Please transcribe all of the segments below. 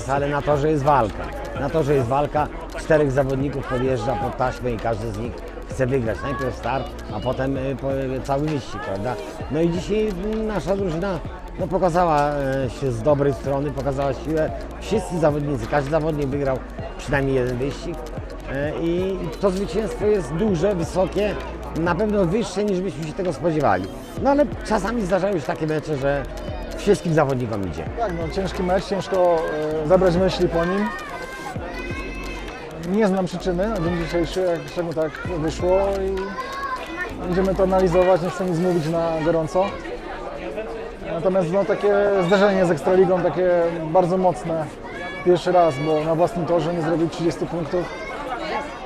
zwycięstwa, ale na to, że jest walka. Na to, że jest walka, czterech zawodników podjeżdża pod taśmę i każdy z nich chce wygrać. Najpierw start, a potem y, po- cały wyścig, prawda? No i dzisiaj mm, nasza drużyna no, pokazała e, się z dobrej strony, pokazała siłę. Wszyscy zawodnicy, każdy zawodnik wygrał przynajmniej jeden wyścig. E, I to zwycięstwo jest duże, wysokie, na pewno wyższe niż byśmy się tego spodziewali. No ale czasami zdarzają się takie mecze, że wszystkim zawodnikom idzie. Tak, no ciężki mecz, ciężko e, zabrać myśli po nim. Nie znam przyczyny na dzień dzisiejszy, jak- czemu tak wyszło i będziemy to analizować, nie chcę nic mówić na gorąco. Natomiast no, takie zderzenie z Ekstraligą, takie bardzo mocne, pierwszy raz, bo na własnym torze nie zrobił 30 punktów.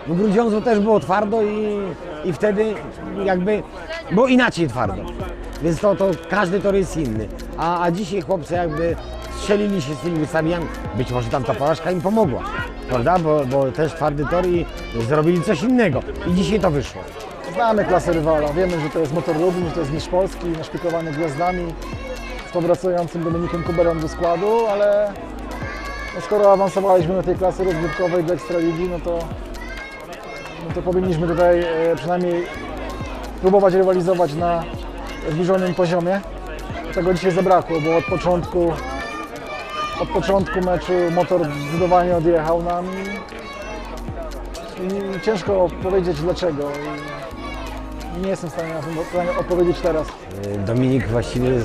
W Grudziądzu też było twardo i, i wtedy jakby było inaczej twardo. Więc to, to każdy tor jest inny. A, a dzisiaj chłopcy jakby strzelili się z tymi ustawieniami. Być może tam ta porażka im pomogła, prawda? Bo, bo też twardy tor i zrobili coś innego. I dzisiaj to wyszło. Znamy klasę rywala, wiemy, że to jest Motor Lublin, że to jest mistrz Polski, naszpikowany gwiazdami, z powracającym Dominikiem Kuberem do składu, ale no skoro awansowaliśmy do tej klasy rozgrywkowej do Ekstraligi, no to, no to powinniśmy tutaj e, przynajmniej próbować rywalizować na zbliżonym poziomie. Tego dzisiaj zabrakło, bo od początku, od początku meczu motor zdecydowanie odjechał nam i, i ciężko powiedzieć dlaczego. I nie jestem w stanie na odpowiedzieć teraz. Dominik właściwie e,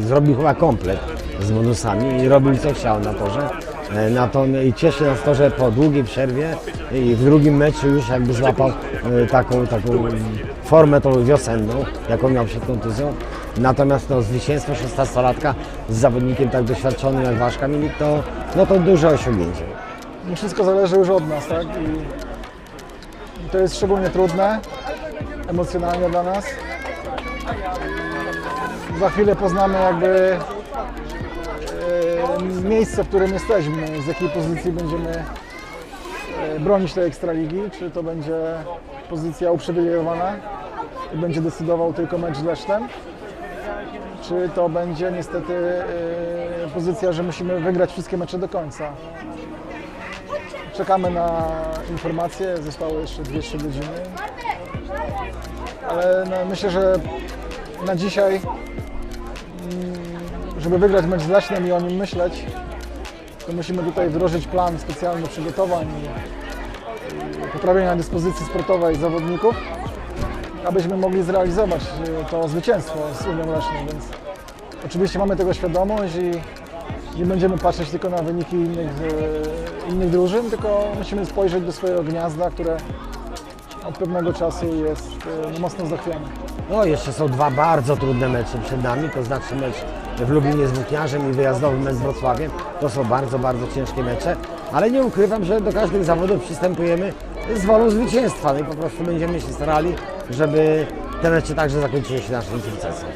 zrobił chyba komplet z bonusami i robił co chciał na torze. E, Na to, I cieszy nas to, że po długiej przerwie i w drugim meczu już jakby złapał e, taką, taką formę tą wiosenną, jaką miał przed kontuzją. Natomiast no, zwycięstwo 16-latka z zawodnikiem tak doświadczonym jak Waszka Milik to, no, to duże osiągnięcie. I wszystko zależy już od nas, tak? I, to jest szczególnie trudne emocjonalnie dla nas. Za chwilę poznamy jakby miejsce, w którym jesteśmy, z jakiej pozycji będziemy e, bronić tej Ekstraligi, czy to będzie pozycja uprzywilejowana i będzie decydował tylko mecz z Lesztem, czy to będzie niestety e, pozycja, że musimy wygrać wszystkie mecze do końca. Czekamy na informacje, zostało jeszcze 200 godziny. Ale no, myślę, że na dzisiaj, żeby wygrać mecz z Leśnem i o nim myśleć, to musimy tutaj wdrożyć plan specjalny przygotowań i, poprawienia dyspozycji sportowej zawodników, abyśmy mogli zrealizować e, to zwycięstwo z Unią Leszną. Więc oczywiście mamy tego świadomość i nie będziemy patrzeć tylko na wyniki innych, e, innych drużyn, tylko musimy spojrzeć do swojego gniazda, które od pewnego czasu jest e, no, mocno zachwiane. No, jeszcze są dwa bardzo trudne mecze przed nami, to znaczy mecz w Lublinie z Włókniarzem i wyjazdowy mecz z Wrocławiem. To są bardzo, bardzo ciężkie mecze, ale nie ukrywam, że do każdych zawodów przystępujemy z wolą zwycięstwa no i po prostu będziemy się starali, żeby te mecze także zakończyły się naszym sukcesem.